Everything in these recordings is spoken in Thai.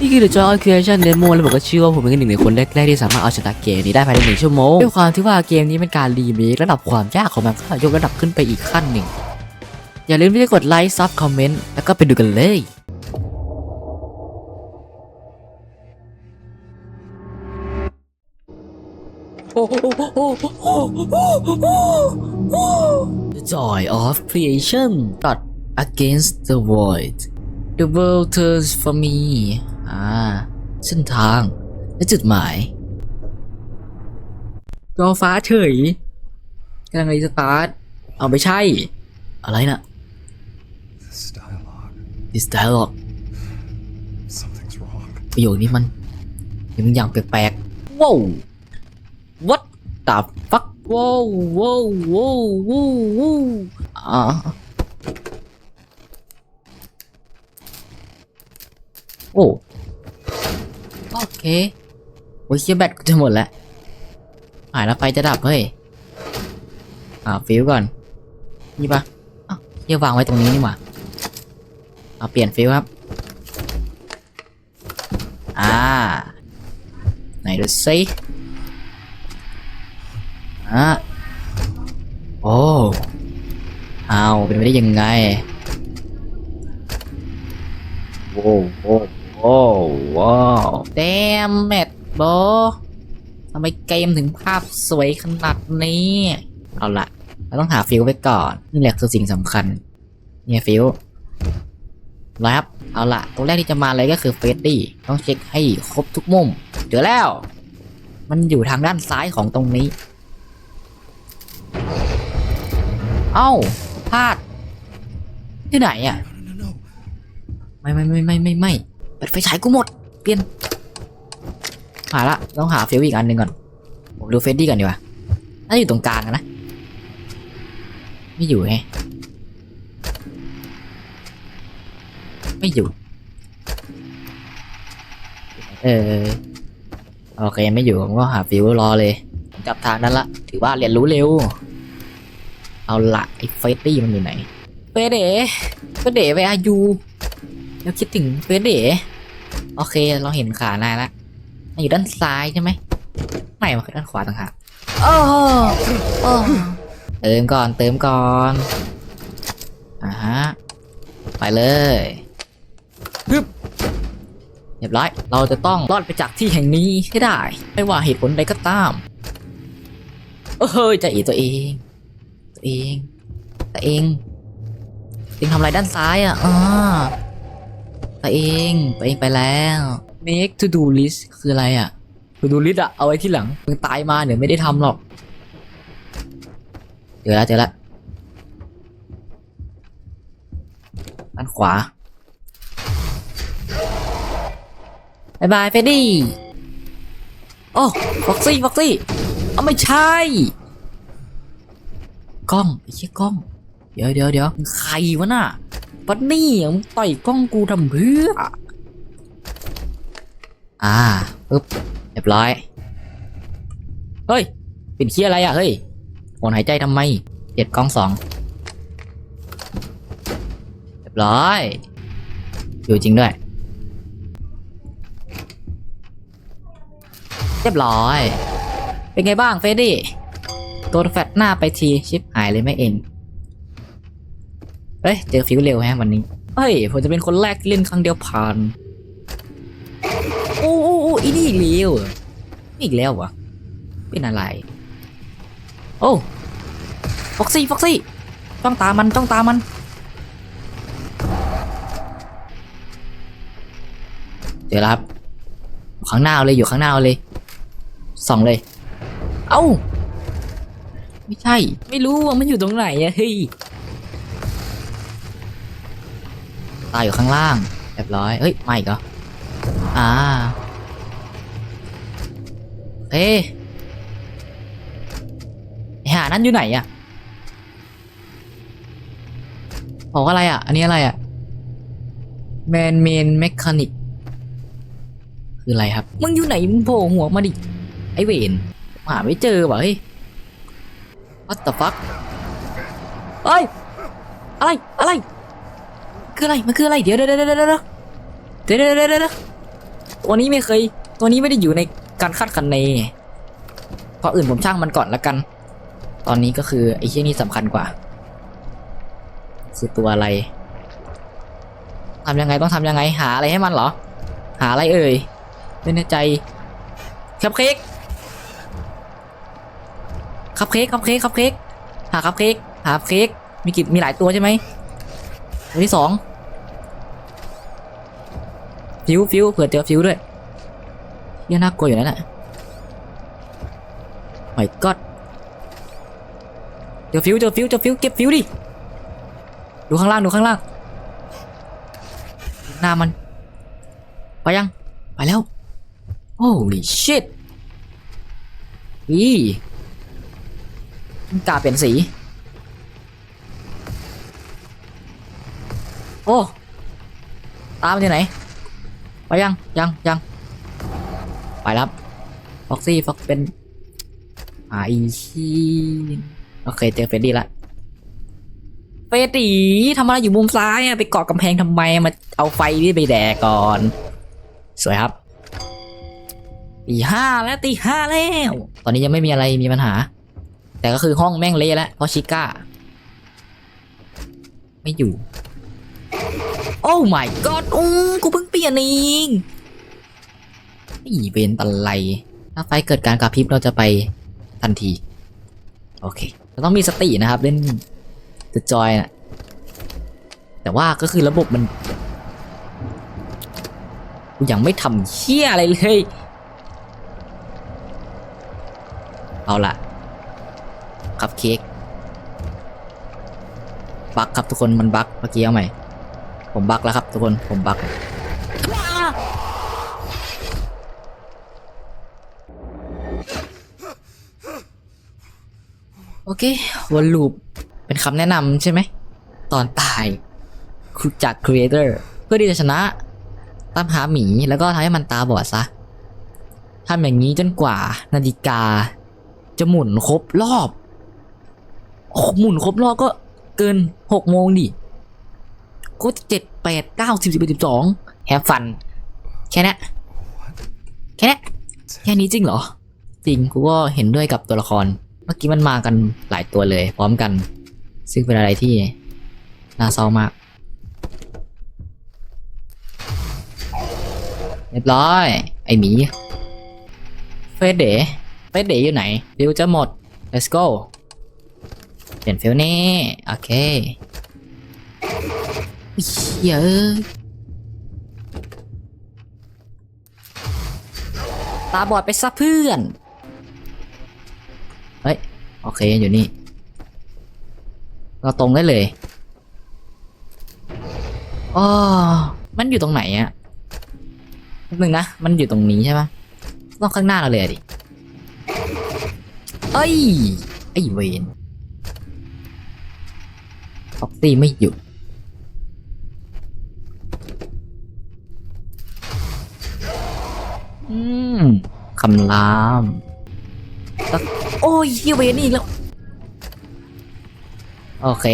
นี่คือ The Joy of Creation Demo แล้วผมก็เชื่อว่าผมเป็นหนึ่งในคนแรกๆที่สามารถเอาชนะเกมนี้ได้ภายในหนึ่งชั่วโมงด้วยความที่ว่าเกมนี้เป็นการรีเมคระดับความยากของมันก็ยกระดับขึ้นไปอีกขั้นหนึ่ง อย่าลืมที่จะกดไลค์ซับคอมเมนต์แล้วก็ไปดูกันเลย The joy of creation against the void the world turns for me อ่าเส้นทางและจุดหมายรอฟ้าเฉยกำลังรีสตาร์ทเอาไม่ใช่ อะไรนะ This dialogue. this dialogue Something's wrong. ประโยคนี้มันมันอย่างแปลกๆว้าว what the fuck ว้าวว้าวว้าวว้าวว้าวอ่า โอ้โอเคโอ้ยเชียแบตกูจะหมดแล้วหายแล้วไฟจะดับเฮ้ยอ่าฟิวก่อนนี่ปะอ้าวเชียวางไว้ตรงนี้นี่หว่าเอาเปลี่ยนฟิวครับ อ่า ไหนดูสิอะโอ้เอาเป็นไปได้ยังไงโว้โว้ โว้วว้าวเดมเม็ดโบทำไมเกมถึงภาพสวยขนาดนี้ เอาละเราต้องหาฟิลไว้ก่อน นี่แหละคือสิ่งสำคัญ เนี่ยฟิลแล้วครับ เอาละตัวแรกที่จะมาเลยก็คือเฟสดี้ ต้องเช็คให้ครบทุกมุม เจอแล้ว มันอยู่ทางด้านซ้ายของตรงนี้ เอ้าพลาด ที่ไหนอะ ไม่ไม่ไม่ไม่ไม่ไม่ ไฟฉายกูหมด เปลี่ยน หาละ ต้องหาฟิลอีกอันหนึ่งก่อน ผมดูเฟสดี้ก่อนดีกว่า น่าอยู่ตรงกลางนะ ไม่อยู่ไง ไม่อยู่ เออ โอเคไม่อยู่ผมก็หาฟิวรอเลย จับทางนั้นละ ถือว่าเรียนรู้เร็ว เอาละไอ้เฟสตี้มันอยู่ไหนเฟสเดเฟเด๋ไปอายูแล้วคิดถึงเฟสเด โอเค เราเห็นขานายละมันอยู่ด้านซ้ายใช่ไหมไม่มันคือด้านขวาต่างหากโอ้โหโอ้โหเติมก่อนเติมก่อนอ่าฮะไปเลยฮึบเรียบร้อย เราจะต้องรอดไปจากที่แห่งนี้ให้ได้ ไม่ว่าเหตุผลใดก็ตามเอ้ยจะอีตัวเอง ตัวเอง ตัวเองตัวเองทำอะไรด้านซ้ายอะอ่า ตัวเองตัวเองไปแล้ว make to do list คืออะไรอะ to do list อะเอาไว้ที่หลังมึงตายมาเดี๋ยวไม่ได้ทำหรอกเจอแล้วเจอแล้วด้านขวาบายบายเฟดดี้โอ้ฟ็อกซี่ฟ็อกซี่เอาไม่ใช่ กล้องไอ้เชี่ยกล้อง เดี๋ยวเดี๋ยวเดี๋ยวใครวะน่ะ ปัดนี่มึงต่อยกล้องกูทำเพื่อ อ่าปึ๊บเรียบร้อย เฮ้ย เป็นเคียอะไรอะ เฮ้ยหนหายใจทำไมเจ็ดกล้องสองเรียบร้อย อยู่จริงด้วย เรียบร้อย เป็นไงบ้างเฟรดดี้ตัวแฟตหน้าไปทีชิปหายเลยไม่เอง เฮ้ยเจอฟิวเร็วแฮะวันนี้ เฮ้ยผมจะเป็นคนแรกที่เล่นครั้งเดียวผ่านโอ้โอ้โอ้อีนี่อีกแล้วอีกแล้ววะเป็นอะไร โอ้ฟ็อกซี่ฟ็อกซี่ต้องตามมันต้องตามมันเจอแล้วครับข้างหน้าเลยอยู่ข้างหน้าเลยส่องเลย เอ้า ไม่ใช่ ไม่รู้ว่ามันอยู่ตรงไหนอะเฮ้ย ตายอยู่ข้างล่างเรียบร้อยเฮ้ยไม่ก็อ่าเฮ้ไอ้หานั่นอยู่ไหนอะบอกอะไรอะอันนี้อะไรอะแมนเมนแมคานิกคืออะไรครับ มึงอยู่ไหนมึงโผล่หัวมาดิ ไอเวนหาไม่เจอว่ะเฮ้ย what the fuck เอ้ย อะไร อะไร คืออะไรมันคืออะไรเดี๋ยวเดี๋ยวเดี๋ยวเดี๋ยวเดี๋ยวเดี๋ยวเดี๋ยวตัวนี้ไม่เคย ตัวนี้ไม่ได้อยู่ในการคาดคะเนเพราะอื่นผมช่างมันก่อนละกัน ตอนนี้ก็คือไอ้เชี่ยนี่สำคัญกว่า คือตัวอะไรทำยังไงต้องทำยังไงหาอะไรให้มันเหรอ หาอะไรเอ่ยไม่แน่ใจคัพเค้กคัพเค้กคัพเค้กคัพเค้กหาคัพเค้กหาคัพเค้กมีกี่มีหลายตัวใช่ไหม ตัวที่สองฟิวฟิวเผื่อเจอฟิวด้วยยังน่ากลัวอยู่นั่นแหละไม่ก็เจอฟิวเจอฟิวเจอฟิวเก็บฟิวดิดูข้างล่างดูข้างล่างหน้ามัน ไปยัง ไปแล้ว holy shit อีกาเปลี่ยนสี โอ้ตามที่ไหน ไปยังยังยังไปแล้วฟ็อกซี่ฟ็อกเป็นไอชีโอเคเจอเฟดดี้ละเฟดดี้ทำอะไรอยู่มุมซ้ายอะไปเกาะกำแพงทำไมมาเอาไฟนี่ไปแดกก่อน สวยครับตีห้าแล้วตีห้าแล้ว ตอนนี้ยังไม่มีอะไรมีปัญหา แต่ก็คือห้องแม่งเละแล้วเพราะชิก้า ไม่อยู่ โอ้ my god อู้กูเพิ่งเปลี่ยนเองอีเวนต์อะไร ถ้าไฟเกิดการกระพริบเราจะไปทันที โอเคเราต้องมีสตินะครับ เล่นจะจอยนะแต่ว่าก็คือระบบมันกูยังไม่ทำเชี่ยอะไรเลย เอาละคัพเค้กบักครับทุกคนมันบักเมื่อกี้เอาใหม่ ผมบักแล้วครับทุกคนผมบักโอเควนลูปเป็นคำแนะนำใช่ไหม ตอนตายคือจาก Creator เพื่อที่จะชนะตามหาหมีแล้วก็ทำให้มันตาบอดซะทำอย่างนี้จนกว่านาฬิกา จะหมุนครบรอบหมุนครบรอบก็เกินหกโมงดิ ก็เจ็ดแปดเก้าสิบสิบเอ็ดสิบสองแฮปฟัน แค่นี้แค่นี้แค่นี้จริงเหรอ จริงกูก็เห็นด้วยกับตัวละคร เมื่อกี้มันมากันหลายตัวเลย พร้อมกัน ซึ่งเป็นอะไรที่น่าเศร้ามากเรียบร้อย ไอหมีเฟสเดย์เฟสเดย์อยู่ไหนฟิวจะหมด let's go เปลี่ยนฟิวนี่ โอเค เยอ้ยตาบอดไปซะเพื่อน เฮ้ย โอเคอยู่นี่ เราตรงได้เลยอ๋อมันอยู่ตรงไหนอะแป๊บนึงนะ มันอยู่ตรงนี้ใช่ปะต้องข้างหน้าเราเลยดิ เอ้ย ไอ้เวนฟ็อกซี่ไม่อยู่ อืมคำรามแล้วโอ้ยเฮียเวนนี่อีกแล้ว โอเค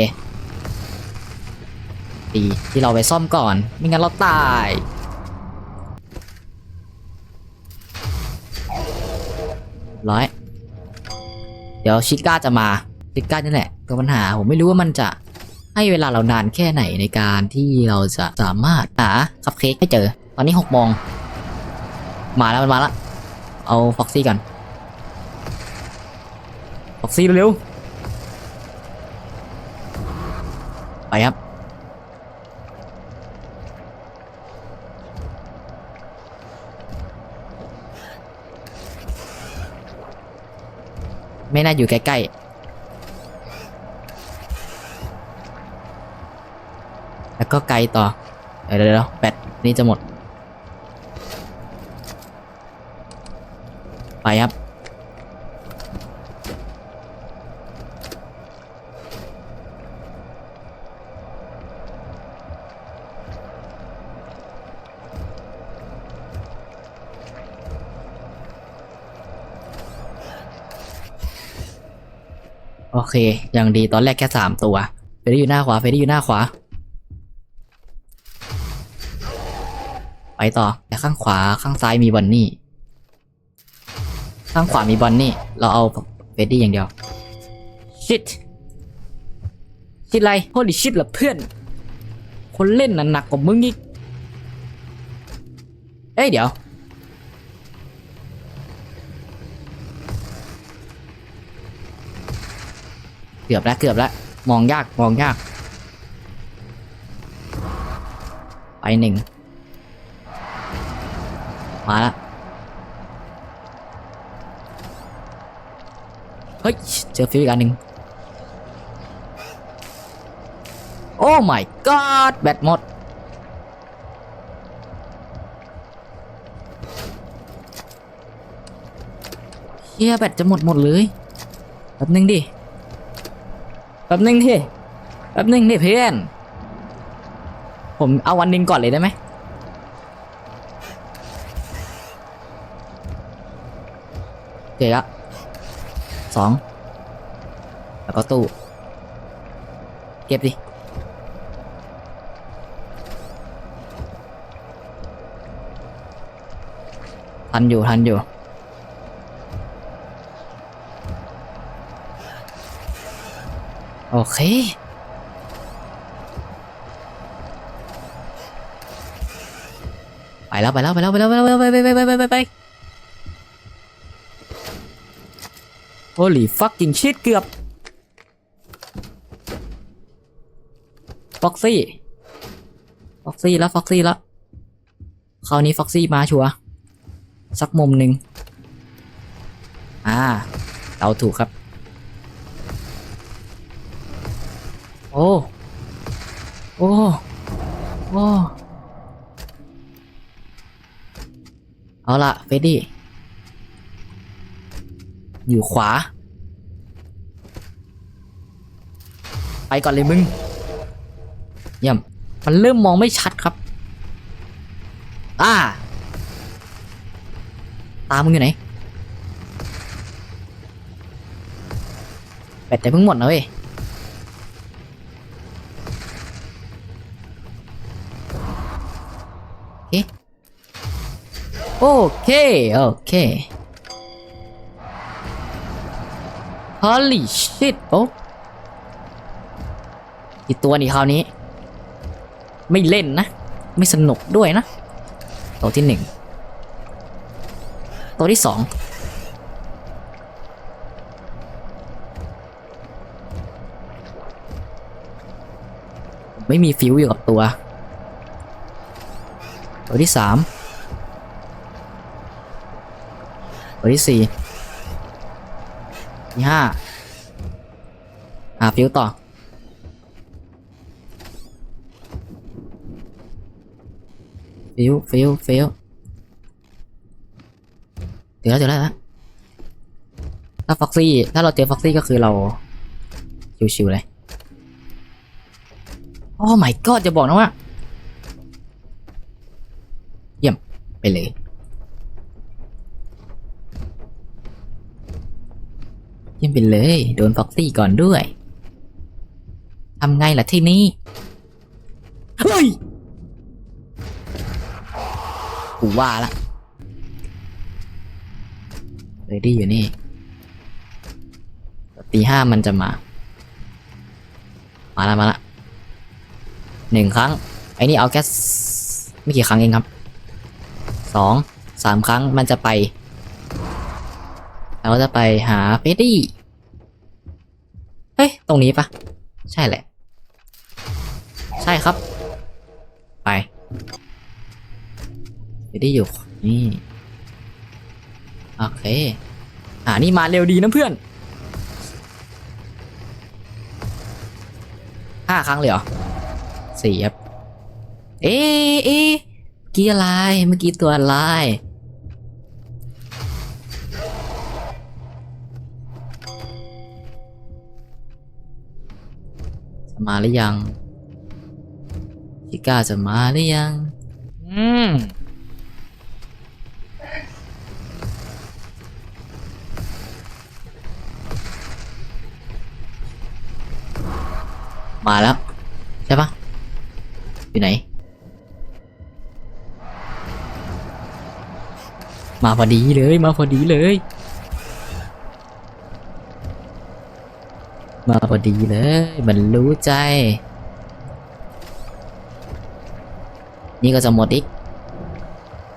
ดีที่เราไปซ่อมก่อน ไม่งั้นเราตาย ร้อย เดี๋ยวชิก้าจะมา ชิก้านี่แหละตัวปัญหา ผมไม่รู้ว่ามันจะให้เวลาเรานานแค่ไหนในการที่เราจะสามารถหาคัพเค้กให้เจอ ตอนนี้หกโมง มาแล้วมันมาแล้วเอาฟ็อกซี่กันฟ็อกซี่เร็วๆไปครับไม่น่าอยู่ใกล้ๆ แล้วก็ไกลต่อ เดี๋ยวเดี๋ยวแบตนี่จะหมด โอเค อย่างดีตอนแรกแค่สามตัว เฟรดี้อยู่หน้าขวา เฟรดี้อยู่หน้าขวา ไปต่อ แต่ข้างขวา ข้างซ้ายมีบอนนี่ ข้างขวามีบอนนี่ เราเอาเฟดดี้อย่างเดียว ชิตชิตอะไรโ o ลิชิตเหรอเพื่อน คนเล่นน่ะหนักกว่ามึงอีก เอ้ยเดี๋ยว กือบแล้วเกือบแล้วมองยากมองยาก ไปหนึ่งมาละเฮ้ย เจอฟิวอีกอันหนึ่งโอ้ my god แบตหมด เฮียแบตจะหมดหมดเลยแป๊บนึงดิ แป๊บนึงดิแป๊บนึงดิเพื่อน ผมเอาวันหนึ่งก่อนเลยได้ไหมเจอละสองแล้วก็ตู้เก็บดิทันอยู่ทันอยู่ โอเค ไปแล้วไปแล้วไปแล้วไปแล้วไปแล้วไปไปไปไปไปไปไป Holy fucking shit เกือบฟ็อกซี่ฟ็อกซี่แล้วฟ็อกซี่แล้วคราวนี้ฟ็อกซี่มาชัวสักมุมหนึ่งอ่าเราถูกครับ โอ้โอ้โอ้เอาละเฟดดี้อยู่ขวา ไปก่อนเลยมึงเยี่ยมมันเริ่มมองไม่ชัดครับ อ่า ตามมึงอยู่ไหนแบตแต่เพิ่งหมดนะเว้ย โอเค โอเค Holy shit โอ้อีตัวนี่คราวนี้ ไม่เล่นนะ ไม่สนุกด้วยนะ ตัวที่หนึ่ง ตัวที่สองไม่มีฟิวอยู่กับตัว ตัวที่สาม ตัวที่สี่ที่ห้าหาฟิวต่อ ฟิวฟิวฟิวเจอแล้วเจอแล้วนะถ้าฟ็อกซี่ ถ้าเราเจอฟ็อกซี่ก็คือเรา ชิวๆเลยโอ้ my god จะบอกนะว่า เยี่ยม ไปเลย เยี่ยม ไปเลย โดนฟ็อกซี่ก่อนด้วยทำไงล่ะที่นี้เฮ้ยกูว่าละเรดี้อยู่นี่ตีห้ามันจะมา มาละมาละหนึ่งครั้ง ไอ้นี่เอาแค่ไม่กี่ครั้งเองครับสองสามครั้งมันจะไป เราจะไปหาเฟดดี้ เฮ้ยตรงนี้ปะใช่แหละ ใช่ครับ ไปเฟดดี้อยู่นี่โอเค อ่านี่มาเร็วดีนะเพื่อนห้าครั้งเลยเหรอสี่ครับ เอ๊ะเอ๊ะเมื่อกี้อะไร เมื่อกี้ตัวอะไร มาหรือยังชิก้าจะมาหรือยัง อืมมาแล้ว ใช่ปะอยู่ไหน มาพอดีเลย มาพอดีเลย มา พอดีเลย มันรู้ใจ นี่ก็จะหมดอีก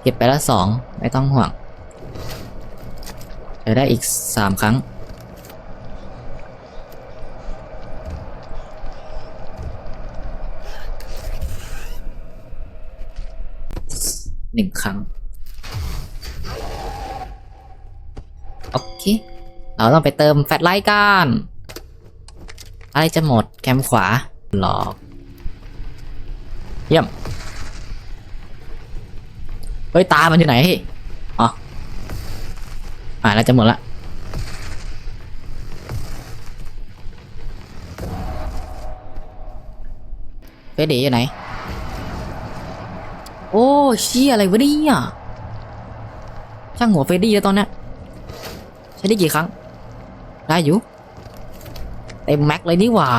เก็บไปล้วสอง ไม่ต้องห่วงใช้ได้อีกสามครั้ง หนึ่งครั้ง โอเค เราต้องไปเติมแฟลชไลท์กัน อะไรจะหมดแคมขวาหลอก เยี่ยม เฮ้ย ตา มันอยู่ไหนพี่อ๋ออ่าแล้วจะหมดละเฟดดี้อยู่ไหน โอ้เชี่ยอะไรวะเนี่ยช่างหัวเฟดดี้แล้วตอนนี้ใช้ได้กี่ครั้ง ได้อยู่ เต็มแม็กเลยนี่หว่า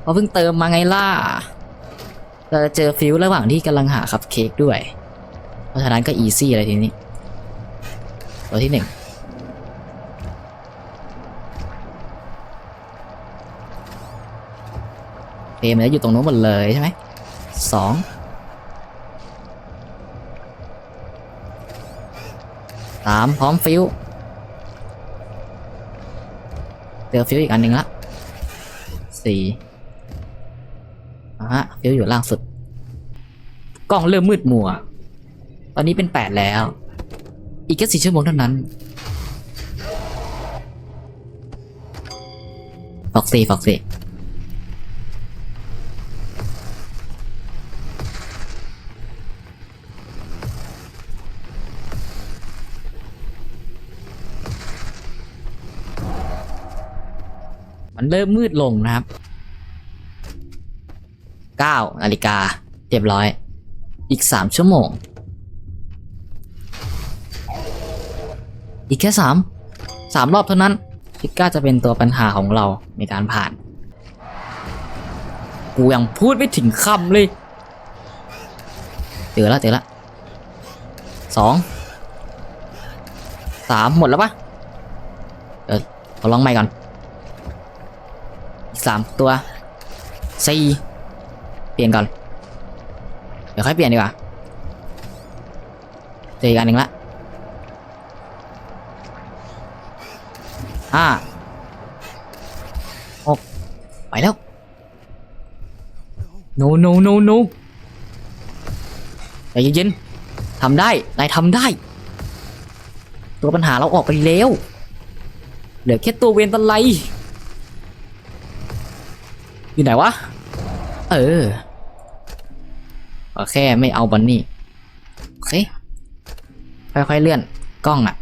เพราะเพิ่งเติมมาไงล่ะเราจะเจอฟิวระหว่างที่กำลังหาคัพเค้กด้วย เพราะฉะนั้นก็อีซี่อะไรทีนี้ ตัวที่หนึ่งเฟรมแล้วอยู่ตรงโน้นหมดเลยใช่ไหมสองสามพร้อมฟิวเจ อฟิวอีกอันหนึ่งละสี่ฮะฟิวอยู่ล่างสุด กล้องเริ่มมืดมัว ตอนนี้เป็นแปดแล้ว อีกแค่สี่ชั่วโมงเท่านั้นฟอกซี่ฟอกซี่ มันเริ่มมืดลงนะครับเก้านาฬิกาเรียบร้อย อีกสามชั่วโมง อีกแค่สามสามรอบเท่านั้นพิก้าจะเป็นตัวปัญหาของเราในการผ่าน กูยังพูดไม่ถึงคำเลยเจอแล้วเจอแล้วสองสามหมดแล้วปะเออขอลองใหม่ก่อน อีกสามตัวสี่เปลี่ยนก่อน เดี๋ยวค่อยเปลี่ยนดีกว่าเจออีกอันหนึ่งละห้าหกไปแล้ว no no no no ใจเย็นๆทำได้นายทำได้ ตัวปัญหาเราออกไปแล้ว เหลือแค่ตัวเวนตะไล อยู่ไหนวะ เออก็แค่ไม่เอาบันนี่โอเคค่อยๆเลื่อนกล้องอะ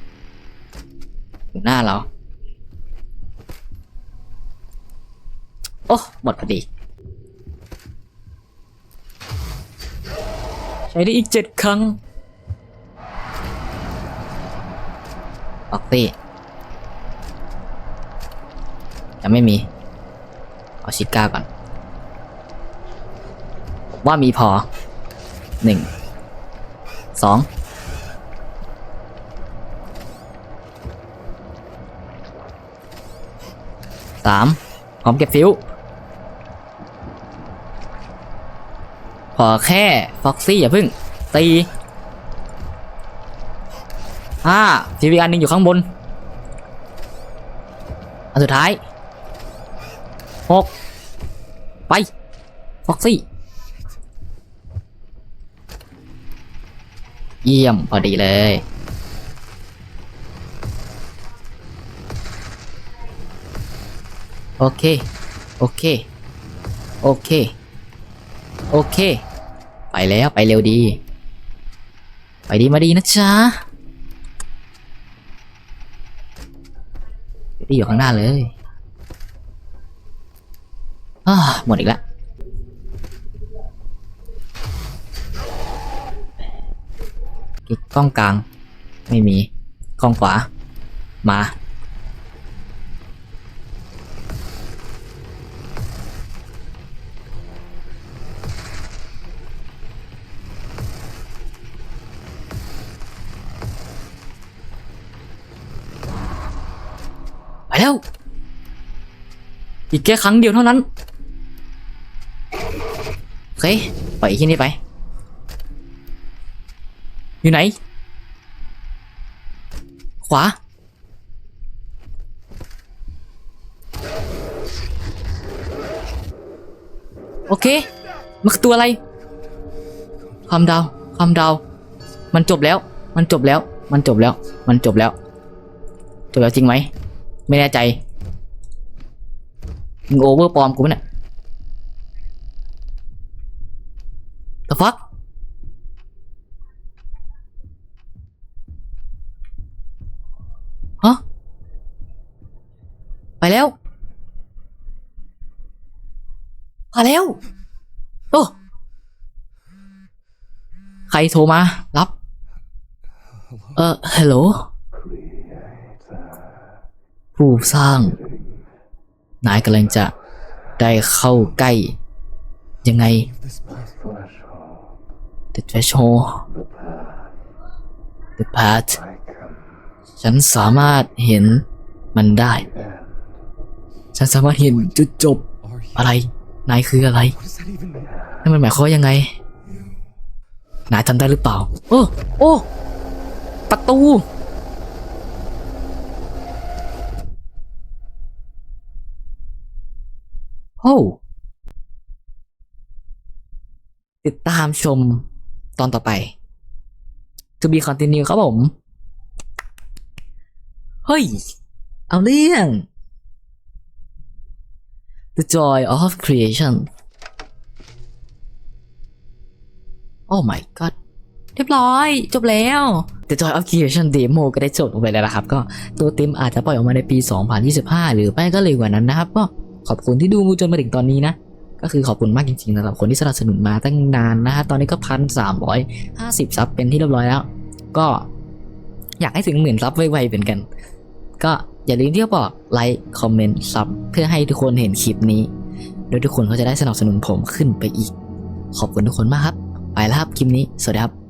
อยู่หน้าเรา โอ้หมดพอดี ใช้ได้อีกเจ็ดครั้งออกตียังไม่มี เอาชิก้าก่อน ว่ามีพอหนึ่งสองสามพร้อมเก็บฟิวขอแค่ฟ็อกซี่อย่าพึ่งตีห้าฟิวอีกอันหนึงอยู่ข้างบน อันสุดท้าย หกไปฟ็อกซี่เยี่ยมพอดีเลย โอเค โอเค โอเค โอเค ไปแล้วไปเร็วดี ไปดีมาดีนะจ๊ะที่อยู่ข้างหน้าเลย หมดอีกแล้วจุดกล้องกลาง ไม่มีกล้องขวา มา ไปแล้ว อีกแค่ครั้งเดียวเท่านั้น เคปล่อยที่นี่ไป อยู่ไหน ขวา โอเค มันคือตัวอะไรคำดาวคำดาว มันจบแล้ว มันจบแล้ว มันจบแล้ว มันจบแล้ว จบแล้วจริงไหม ไม่แน่ใจมึงโอเวอร์ปลอมกูเนี่ย The fuck ฮะไปแล้วมาแล้ว โอ้ ใครโทรมา รับ เออฮัลโหล ผู้สร้าง นายกำลังจะได้เข้าใกล้ ยังไง This path The threshold The path ฉันสามารถเห็นมันได้ ฉันสามารถเห็นจุดจบอะไร นายคืออะไรนั่นมันหมายความยังไง นายทำได้หรือเปล่า โอ้ โอ้ ประตู โอ้ติดตามชม ตอนต่อไป To be continue ครับผม เฮ้ย เอาเรื่อง The joy of creation Oh my god เรียบร้อย จบแล้ว The Joy of Creation Demo ก็ได้จบลงไปแล้วนะครับ ก็ตัวเต็มอาจจะปล่อยออกมาในปี 2025 หรือไม่ก็เร็วกว่านั้นนะครับ ก็ขอบคุณที่ดูจนมาถึงตอนนี้นะ ก็คือขอบคุณมากจริงๆสำหรับคนที่สนับสนุนมาตั้งนานนะฮะตอนนี้ก็พันสามร้อยห้าสิบซับเป็นที่เรียบร้อยแล้ว ก็อยากให้ถึงหมื่นซับไวๆเหมือนกัน ก็อย่าลืมที่จะบอกไลค์คอมเมนต์ซับเพื่อให้ทุกคนเห็นคลิปนี้โดยทุกคนก็จะได้สนับสนุนผมขึ้นไปอีก ขอบคุณทุกคนมากครับ ไปแล้วครับคลิปนี้ สวัสดีครับ